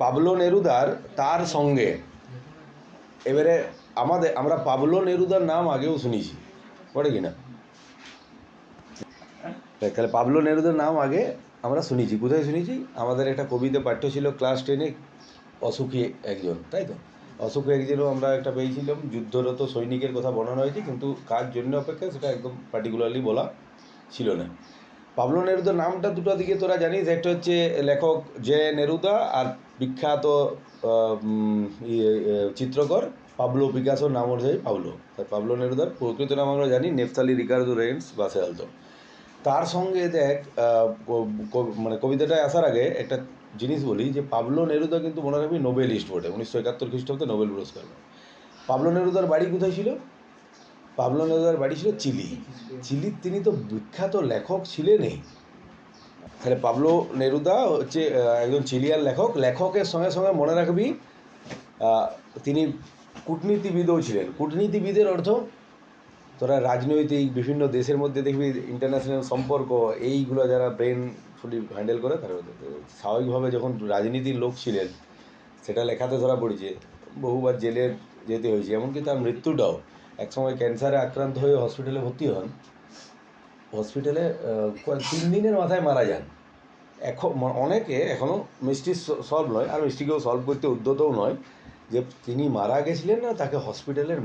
Pablo নেরুদার তার সঙ্গে। এবারে আমাদের আমরা পাবলো নেরুদার নাম আগেও শুনেছি। পড়ে কি না দেখ, তাহলে পাবলো নেরুদার নাম আগে আমরা শুনেছি। কোথায় শুনেছি? আমাদের একটা কবিতা পাঠ্য ছিল ক্লাস টেনে অসুখী একজন তাই তো? অসুখী একজনও আমরা একটা পেয়েছিলাম। যুদ্ধরত সৈনিকের কথা বর্ণনা হয়েছে কিন্তু কার জন্য অপেক্ষা সেটা একদম পার্টিকুলারলি বলা ছিল না। পাবলো নেরুদার নামটা দুটো দিকে তোরা জানিস। একটা হচ্ছে লেখক জে নেরুদা আর বিখ্যাত চিত্রকর পাবলো পিকাসোর নাম অনুযায়ী পাবলো। তাই পাবলো নেরুদার প্রকৃত নাম আমরা জানি নেফতালি রিকার্ডো রেন্স বাসেলতো তার সঙ্গে দেখ মানে কবিতাটায় আসার আগে একটা জিনিস বলি যে পাবলো নেরুদা কিন্তু মনে রাখবি নোবেলিস্ট বটে, উনিশশো একাত্তর খ্রিস্টাব্দে নোবেল পুরস্কার পাবলো নেরুদার বাড়ি কোথায় ছিল? পাবলো নেরুদার বাড়ি ছিল চিলি। চিলির তিনি তো বিখ্যাত লেখক ছিলেনই। তাহলে পাবলো নেরুদা, হচ্ছে একজন চিলিয়ার লেখক। লেখকের সঙ্গে সঙ্গে মনে রাখবি তিনি কূটনীতিবিদও ছিলেন। কূটনীতিবিদের অর্থ, তোরা রাজনৈতিক বিভিন্ন দেশের মধ্যে দেখবি ইন্টারন্যাশনাল সম্পর্ক, এইগুলো যারা ব্রেন ফুলি হ্যান্ডেল করে, তারা স্বাভাবিকভাবে যখন রাজনীতির লোক ছিলেন, সেটা লেখাতে ধরা পড়েছে। বহুবার জেলে যেতে হয়েছে, এমনকি তার মৃত্যুটাও। একসময় ক্যান্সারে আক্রান্ত হয়ে হসপিটালে ভর্তি হন। হসপিটালে তিন দিনের মাথায় মারা যান। এখন অনেকে এখনও মিষ্টি সলভ নয়, আর মিষ্টিকেও সলভ করতে উদ্যতও নয় যে তিনি মারা গেছিলেন না, তাকে হসপিটালের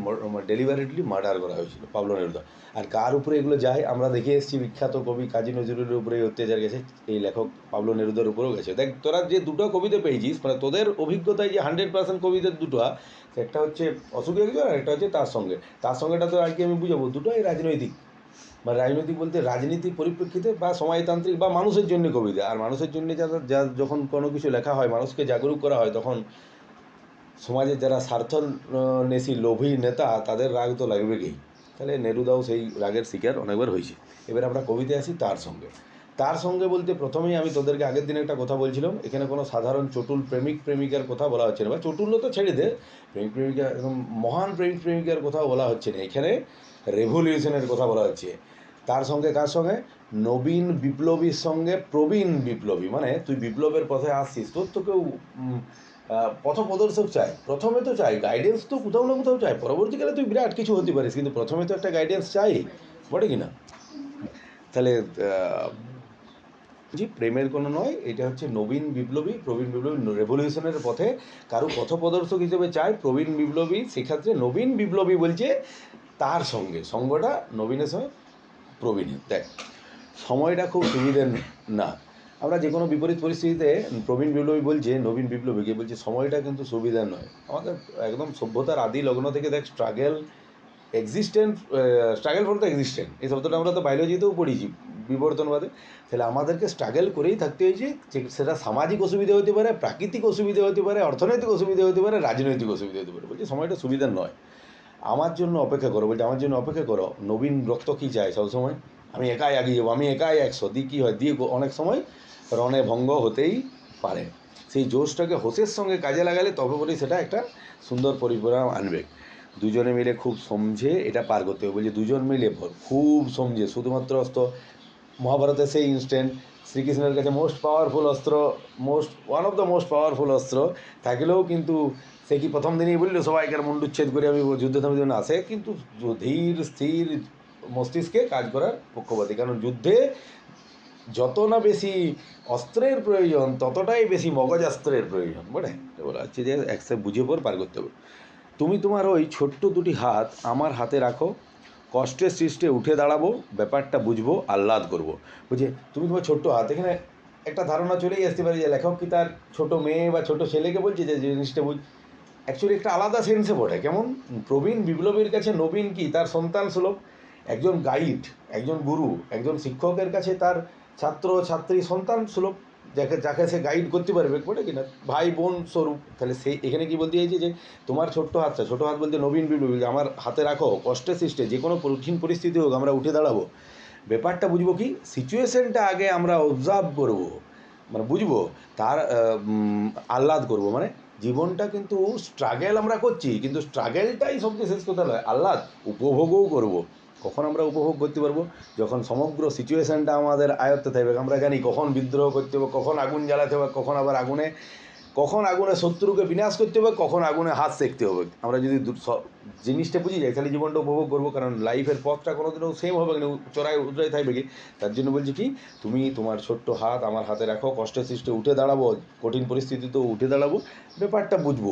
ডেলিভারিডলি মার্ডার করা হয়েছিল, পাবলো নেরুদা আর কার উপরে এগুলো যায়, আমরা দেখে এসেছি, বিখ্যাত কবি কাজী নজরুলের উপরে অত্যাচার গেছে, এই লেখক পাবলো নেরুদার উপরেও গেছে। দেখ, তোরা যে দুটো কবিতা পেয়েছিস মানে তোদের অভিজ্ঞতায় যে হান্ড্রেড পার্সেন্ট কবিতার দুটো, একটা হচ্ছে অসুখ একজন, আর একটা হচ্ছে তার সঙ্গে। তার সঙ্গেটা তো আর কি আমি বুঝাবো? দুটোই রাজনৈতিক। বা রাজনৈতিক বলতে রাজনীতির পরিপ্রেক্ষিতে বা সমাজতান্ত্রিক বা মানুষের জন্য কবিতা। আর মানুষের জন্য যারা যা, যখন কোনো কিছু লেখা হয়, মানুষকে জাগরুক করা হয়, তখন সমাজের যারা স্বার্থনেশী লোভী নেতা, তাদের রাগ তো লাগবেই। তাহলে নেরুদাও সেই রাগের শিকার অনেকবার হয়েছে। এবার আমরা কবিতায় আসি তার সঙ্গে। তার সঙ্গে বলতে প্রথমেই আমি তোদেরকে আগের দিন একটা কথা বলছিলাম। এখানে কোনো সাধারণ চটুল প্রেমিক প্রেমিকার কথা বলা হচ্ছে না। বা চটুলও তো ছেড়ে দে, প্রেমিক প্রেমিকা একদম মহান প্রেমিক প্রেমিকার কথাও বলা হচ্ছে না। এখানে রেভলিউশনের কথা বলা হচ্ছে। তার সঙ্গে কার সঙ্গে? নবীন বিপ্লবীর সঙ্গে প্রবীণ বিপ্লবী। মানে তুই বিপ্লবের পথে আসছিস, তোর তো কেউ পথপ্রদর্শক চাই প্রথমে তো চাই গাইডেন্স তো কোথাও না কোথাও চাই পরবর্তীকালে তুই বিরাট কিছু হতে পারিস, কিন্তু প্রথমে তো একটা গাইডেন্স চাই। বটে কি না? তাহলে জি, প্রেমের কোনো নয়, এটা হচ্ছে নবীন বিপ্লবী, প্রবীণ বিপ্লবী রেভলিউশনের পথে। কারও পথপ্রদর্শক হিসেবে চায় প্রবীণ বিপ্লবী, সেক্ষেত্রে নবীন বিপ্লবী বলছে তার সঙ্গে। সঙ্গটা নবীনের সঙ্গে প্রবীণের। দেখ, সময়টা খুব সুবিধের না আমরা যে কোনো বিপরীত পরিস্থিতিতে প্রবীণ বিপ্লবী বলছে, নবীন বিপ্লবীকে বলছে, সময়টা কিন্তু সুবিধার নয়। আমাদের একদম সভ্যতার আদি লগ্ন থেকে দেখ struggle existent struggle for the existent এই শব্দটা আমরা তো বায়োলজিতেও পড়েছি বিবর্তনবাদে। তাহলে আমাদেরকে স্ট্রাগল করেই থাকতে হয়েছে সেটা সামাজিক অসুবিধা হতে পারে, প্রাকৃতিক অসুবিধা হতে পারে, অর্থনৈতিক অসুবিধা হতে পারে, রাজনৈতিক অসুবিধা হতে পারে। বলছি সময়টা সুবিধার নয়। আমার জন্য অপেক্ষা করো, বলছে আমার জন্য অপেক্ষা করো। নবীন রক্ত কী চায় সবসময়? আমি একাই এগিয়ে যাব, আমি একাই একশো। দিয়ে কী হয়? দিয়ে অনেক সময় রণে ভঙ্গ হতেই পারে। সেই জোশটাকে হোসের সঙ্গে কাজে লাগালে তবে বলি সেটা একটা সুন্দর পরিপূরণ আনবে। দুজনে মিলে খুব সমঝে এটা পার করতে হবে। বলছে, দুজন মিলে খুব সমঝে। শুধুমাত্র অস্ত্র মহাভারতের সেই ইনস্ট্যান্ট শ্রীকৃষ্ণের কাছে মোস্ট পাওয়ারফুল অস্ত্র most one of the most powerful অস্ত্র। থাকলেও কিন্তু সে কি প্রথম দিনই বলল, সবাইকার মুন্ডুচ্ছেদ করে আমি যুদ্ধ থামিয়ে দেবো? না, সে কিন্তু ধীর, স্থির মস্তিষ্কে কাজ করার পক্ষপাতী। কারণ যুদ্ধে যত না বেশি অস্ত্রের প্রয়োজন, ততটাই বেশি মগজ অস্ত্রের প্রয়োজন। বুঝলে তো বলা হচ্ছে যে একসাথে বুঝে পর পার করতে হবে। তুমি তোমার ওই ছোট্ট দুটি হাত আমার হাতে রাখো কষ্টে সৃষ্টে উঠে দাঁড়াবো, ব্যাপারটা বুঝব, আহ্লাদ করব। বুঝে তুমি তোমার ছোট্ট হাত, এখানে একটা ধারণা চলেই আসতে পারে যে লেখক কি তার ছোট মেয়ে বা ছোট ছেলেকে বলছে যে জিনিসটা বুঝ। অ্যাকচুয়ালি একটা আলাদা সেন্সে পড়ে কেমন? প্রবীণ বিপ্লবীর কাছে নবীন কি তার সন্তান সুলভ? একজন গাইড একজন গুরু, একজন শিক্ষকের কাছে তার ছাত্র, ছাত্রী সন্তান সুলভ? যাকে যাকে সে গাইড করতে পারবে বলে কিনা, ভাই, বোন স্বরূপ তাহলে সেই এখানে কি বলতে চাইছে যে, তোমার ছোট্ট হাতটা ছোটো হাত বলতে নবীন বিপ্লবী আমার হাতে রাখো, কষ্টে সৃষ্টে, যে কোনো কঠিন পরিস্থিতি হোক, আমরা উঠে দাঁড়াবো। ব্যাপারটা বুঝব কি? সিচুয়েশনটা আগে আমরা অবজার্ভ করব। মানে বুঝব, তার আহ্লাদ করব। মানে জীবনটা কিন্তু স্ট্রাগেল আমরা করছি, কিন্তু স্ট্রাগেলটাই সবচেয়ে শেষ কথা নয়, আহ্লাদ, উপভোগও করব। কখন আমরা উপভোগ করতে পারব? যখন সমগ্র সিচুয়েশনটা আমাদের আয়ত্তে থাকবে। আমরা জানি কখন বিদ্রোহ করতে হবে, কখন আগুন জ্বালাতে হবে, কখন আবার আগুনে, কখন আগুনে শত্রুকে বিনাশ করতে হবে, কখন আগুনে হাত সেঁকতে হবে। আমরা যদি জিনিসটা বুঝি যাই, তাহলে জীবনটা উপভোগ করব, কারণ লাইফের পথটা কোনোদিনও সেম হবে না, চড়াই, উতরাই থাকবে কি? তার জন্য বলছি কি, তুমি তোমার ছোট্ট হাত আমার হাতে রাখো, কষ্টের সৃষ্টি, উঠে দাঁড়াবো, কঠিন পরিস্থিতিতেও উঠে দাঁড়াবো, ব্যাপারটা বুঝব।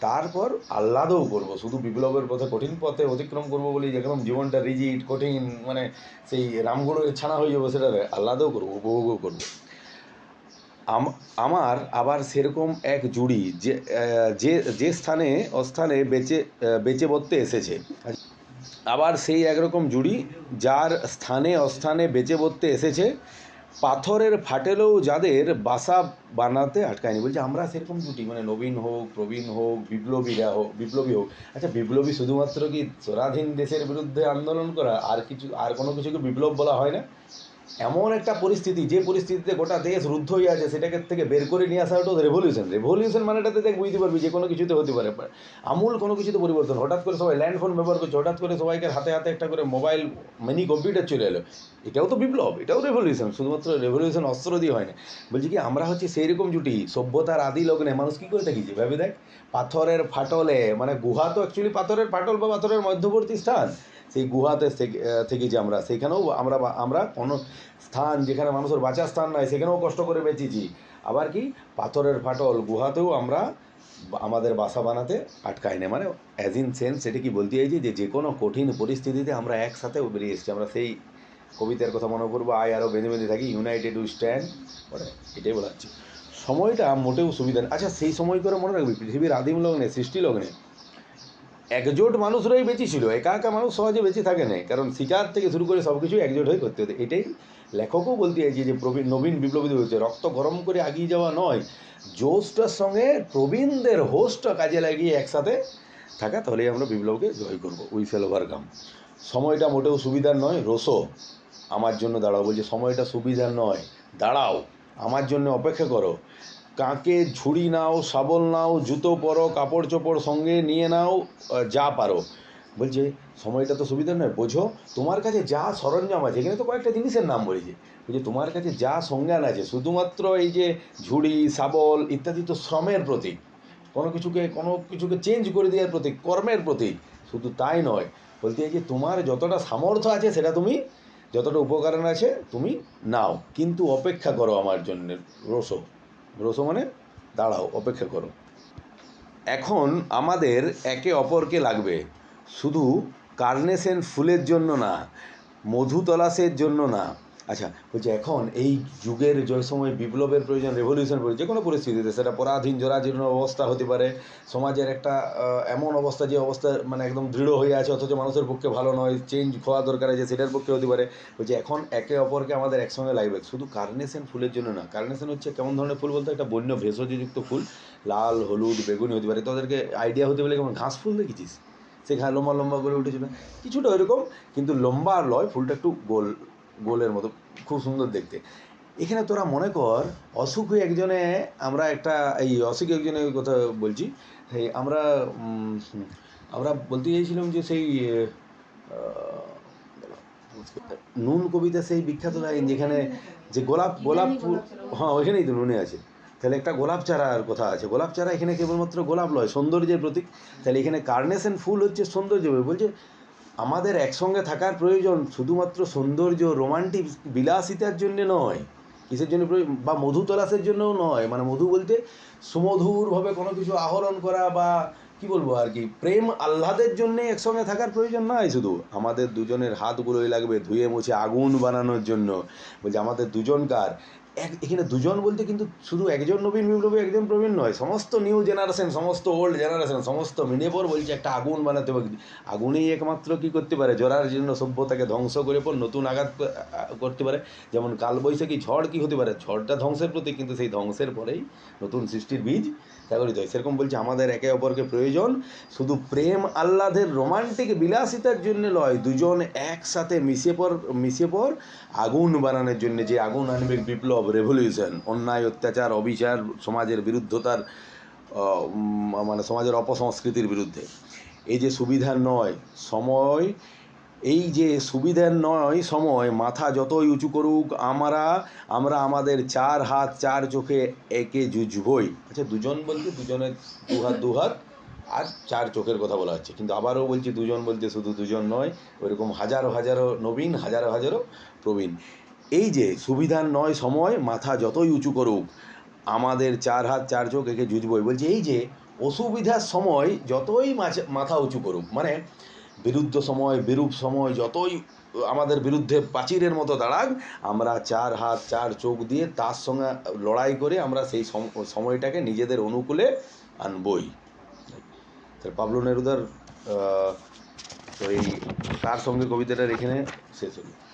তারপর আহ্লাদও করব, শুধু বিপ্লবের পথে, কঠিন পথে অতিক্রম করব বলে একদম জীবনটা রিজিড কঠিন মানে সেই রামগুলো ছানা হয়ে যাব সেটা আহ্লাদও করব, উপভোগও করব। আম- আমার আবার সেরকম এক জুড়ি যে যে যে স্থানে, অস্থানে বেঁচে বেঁচে বর্তে এসেছে। আবার সেই একরকম জুড়ি যার স্থানে, অস্থানে বেঁচে বর্তে এসেছে। পাথরের ফাটেলেও যাদের বাসা বানাতে আটকায়নি, বলছে আমরা সেরকম জুটি মানে নবীন হোক, প্রবীণ হোক বিপ্লবীরা হোক, বিপ্লবী হোক। আচ্ছা বিপ্লবী শুধুমাত্র কি স্বরাধীন দেশের বিরুদ্ধে আন্দোলন করা, আর কিছু, আর কোনো কিছুকে বিপ্লব বলা হয় না? এমন একটা পরিস্থিতি, যে পরিস্থিতিতে গোটা দেশ রুদ্ধ হয়ে আছে, সেটাকে থেকে বের করে নিয়ে আসা ওটা রেভলিউশন রেভলিউশন মানেটাতে দেখ বুঝতে পারবি যে কোনো কিছুতে হতে পারে আমূল কোনো কিছুতে পরিবর্তন। হঠাৎ করে সবাই ল্যান্ড ফোন ব্যবহার করছে, হঠাৎ করে সবাইকে হাতে হাতে একটা করে মোবাইল মিনি কম্পিউটার চলে এলো। এটাও তো বিপ্লব, এটাও রেভলিউশন শুধুমাত্র রেভলিউশন অস্ত্র দিয়ে হয় না বলছি কি, আমরা হচ্ছে সেই রকম জুটি, সভ্যতার আদি লগ্নে, মানুষ কী করে থাকিছে ভেবে দেখ, পাথরের ফাটলে মানে গুহা তো অ্যাকচুয়ালি পাথরের ফাটল বা পাথরের মধ্যবর্তী স্থান। সেই গুহাতে থেকে- থেকেছি আমরা, সেখানেও আমরা আমরা কোনো স্থান যেখানে মানুষের বাঁচার স্থান নাই, সেখানেও কষ্ট করে বেঁচেছি। আবার কি, পাথরের ফাটল গুহাতেও আমরা আমাদের বাসা বানাতে আটকায় না মানে অ্যাজ ইন সেন্স সেটা কি বলতে চাইছি যে যে কোনো কঠিন পরিস্থিতিতে আমরা একসাথে বেরিয়ে এসেছি। আমরা সেই কবিতার কথা মনে করব, আয় আরও বেঁধে বেঁধে থাকি ইউনাইটেড উই স্ট্যান্ড মানে এটাই বলা হচ্ছে সময়টা মোটেও সুবিধা নেই। আচ্ছা সেই সময় করে মনে রাখবি, পৃথিবীর আদিম লগ্নে, সৃষ্টি লগ্নে, একজোট মানুষরাই বেঁচে ছিল, একা একা মানুষ সহজে বেঁচে থাকে না কারণ শিকার থেকে শুরু করে সব কিছুই একজোট হয়ে করতে হতো। এটাই লেখকও বলতে চাইছে যে, প্রবীণ, নবীন বিপ্লবী হচ্ছে রক্ত গরম করে আগিয়ে যাওয়া নয় জোশটার সঙ্গে প্রবীণদের হোস্টটা কাজে লাগিয়ে একসাথে থাকা, তাহলেই আমরা বিপ্লবকে জয় করব। উই ফেল ওভারকাম সময়টা মোটেও সুবিধার নয়, রোসো। আমার জন্য দাঁড়াও, বলছে, সময়টা সুবিধার নয়। দাঁড়াও, আমার জন্য অপেক্ষা করো। কাকে ঝুড়ি নাও, শাবল নাও, জুতো পরো, কাপড় চোপড় সঙ্গে নিয়ে নাও যা পারো। বলছে, সময়টা তো সুবিধার নয়, বোঝো, তোমার কাছে যা সরঞ্জাম আছে, এখানে তো কয়েকটা জিনিসের নাম বলেছে। বলছে, তোমার কাছে যা সংজ্ঞান আছে, শুধুমাত্র এই যে ঝুড়ি, শাবল ইত্যাদি তো শ্রমের প্রতীক। কোনো কিছুকে কোনো কিছুকে চেঞ্জ করে দেওয়ার প্রতীক, কর্মের প্রতীক, শুধু তাই নয়। বলতে এই যে তোমার যতটা সামর্থ্য আছে, সেটা তুমি যতটা উপকরণ আছে, তুমি নাও। কিন্তু অপেক্ষা করো আমার জন্যে, রসো। রসো মানে দাঁড়াও, অপেক্ষা করো। এখন আমাদের একে অপরকে লাগবে। শুধু কার্নেশন ফুলের জন্য না মধু তলাশের জন্য না। আচ্ছা বলছি এখন এই যুগের যে সময় বিপ্লবের প্রয়োজন রেভলিউশন প্রয়োজন, যে কোনো পরিস্থিতিতে সেটা পরাধীন, জরাজীর্ণ অবস্থা হতে পারে, সমাজের একটা এমন অবস্থা যে অবস্থা মানে একদম দৃঢ় হয়ে আছে, অথচ মানুষের পক্ষে ভালো নয় চেঞ্জ হওয়া দরকার আছে, সেটার পক্ষে হতে পারে। বলছি এখন একে অপরকে আমাদের একসঙ্গে লাগবে শুধু কার্নেশন ফুলের জন্য না কার্নেশন হচ্ছে কেমন ধরনের ফুল বলতে, একটা বন্য ভেষজযুক্ত ফুল, লাল, হলুদ, বেগুনি হতে পারে। তাদেরকে আইডিয়া হতে পারে কেমন, ঘাস ফুল দেখেছিস? সে ঘা লম্বা লম্বা করে উঠেছিল। কিছুটা ওইরকম, কিন্তু লম্বা আর লয়, ফুলটা একটু গোল, গোলের মতো। খুব সুন্দর দেখতে। এখানে তোরা মনে কর অসুখ হয়ে একজনে আমরা একটা এই অসুখ একজনের কথা বলছি সেই আমরা আমরা বলতে চাইছিলাম যে সেই নুন কবিতা সেই বিখ্যাত লাইন যেখানে যে গোলাপ গোলাপ ফুল হ্যাঁ ওইখানেই তো নুনে আছে। তাহলে একটা গোলাপ চারার কথা আছে। গোলাপ চারা এখানে কেবলমাত্র গোলাপ নয় সৌন্দর্যের প্রতীক। তাহলে এখানে কার্নেশন ফুল হচ্ছে সৌন্দর্য বলছে আমাদের একসঙ্গে থাকার প্রয়োজন শুধুমাত্র সৌন্দর্য রোমান্টিক বিলাসিতার জন্য নয়। কিসের জন্য? বা মধু তলাশের জন্যও নয়। মানে মধু বলতে সুমধুরভাবে কোনো কিছু আহরণ করা বা কি বলব আর কি? প্রেম আহ্লাদের জন্যে একসঙ্গে থাকার প্রয়োজন নয় শুধু। আমাদের দুজনের হাতগুলোই লাগবে ধুয়ে মুছে আগুন বানানোর জন্য। বলছে আমাদের দুজনকার এক, এখানে দুজন বলতে কিন্তু শুধু একজন নবীন বিপ্লবী একজন প্রবীণ নয়। সমস্ত নিউ জেনারেশন সমস্ত ওল্ড জেনারেশন সমস্ত মিনেপর বলছে একটা আগুন বানাতে হবে। আগুনেই একমাত্র কি করতে পারে? জরার জন্য সভ্যতাকে ধ্বংস করে পর নতুন আঘাত করতে পারে। যেমন কালবৈশাখী ঝড় কি হতে পারে? ঝড়টা ধ্বংসের প্রতি কিন্তু সেই ধ্বংসের পরেই নতুন সৃষ্টির বীজ জাগরিত হয়। সেরকম বলছে, আমাদের একে অপরকে প্রয়োজন শুধু প্রেম, আহ্লাদের, রোমান্টিক, বিলাসিতার জন্য নয় দুজন একসাথে মিশে পর মিশে পর আগুন বানানোর জন্য যে আগুন আনবে বিপ্লব রেভলিউশন অন্যায়, অত্যাচার, অবিচার, সমাজের বিরুদ্ধতার মানে সমাজের অপসংস্কৃতির বিরুদ্ধে। এই যে সুবিধা নয়, সময় এই যে সুবিধার নয় সময়, মাথা যতই উঁচু করুক, আমরা আমরা আমাদের চার হাত, চার চোখে একে জুঝবই আচ্ছা দুজন বলতে দুজনের দু হাত দু হাত, আর চার চোখের কথা বলা হচ্ছে। কিন্তু আবারও বলছি, দুজন বলতে শুধু দুজন নয়, ওইরকম হাজারো হাজারো নবীন, হাজারো হাজারো প্রবীণ। এই যে সুবিধার নয় সময়, মাথা যতই উঁচু করুক, আমাদের চার হাত, চার চোখ একে জুঝবই বলছে, এই যে অসুবিধার সময় যতই মাথা উঁচু করুক মানে বিরুদ্ধ সময়, বিরূপ সময়, যতই আমাদের বিরুদ্ধে প্রাচীরের মতো দাঁড়াক, আমরা চার হাত, চার চোখ দিয়ে তার সঙ্গে লড়াই করে আমরা সেই সম- সময়টাকে নিজেদের অনুকূলে আনবই। পাবলো নেরুদার তো এই তার সঙ্গে কবিতাটার এখানে শেষ হলো।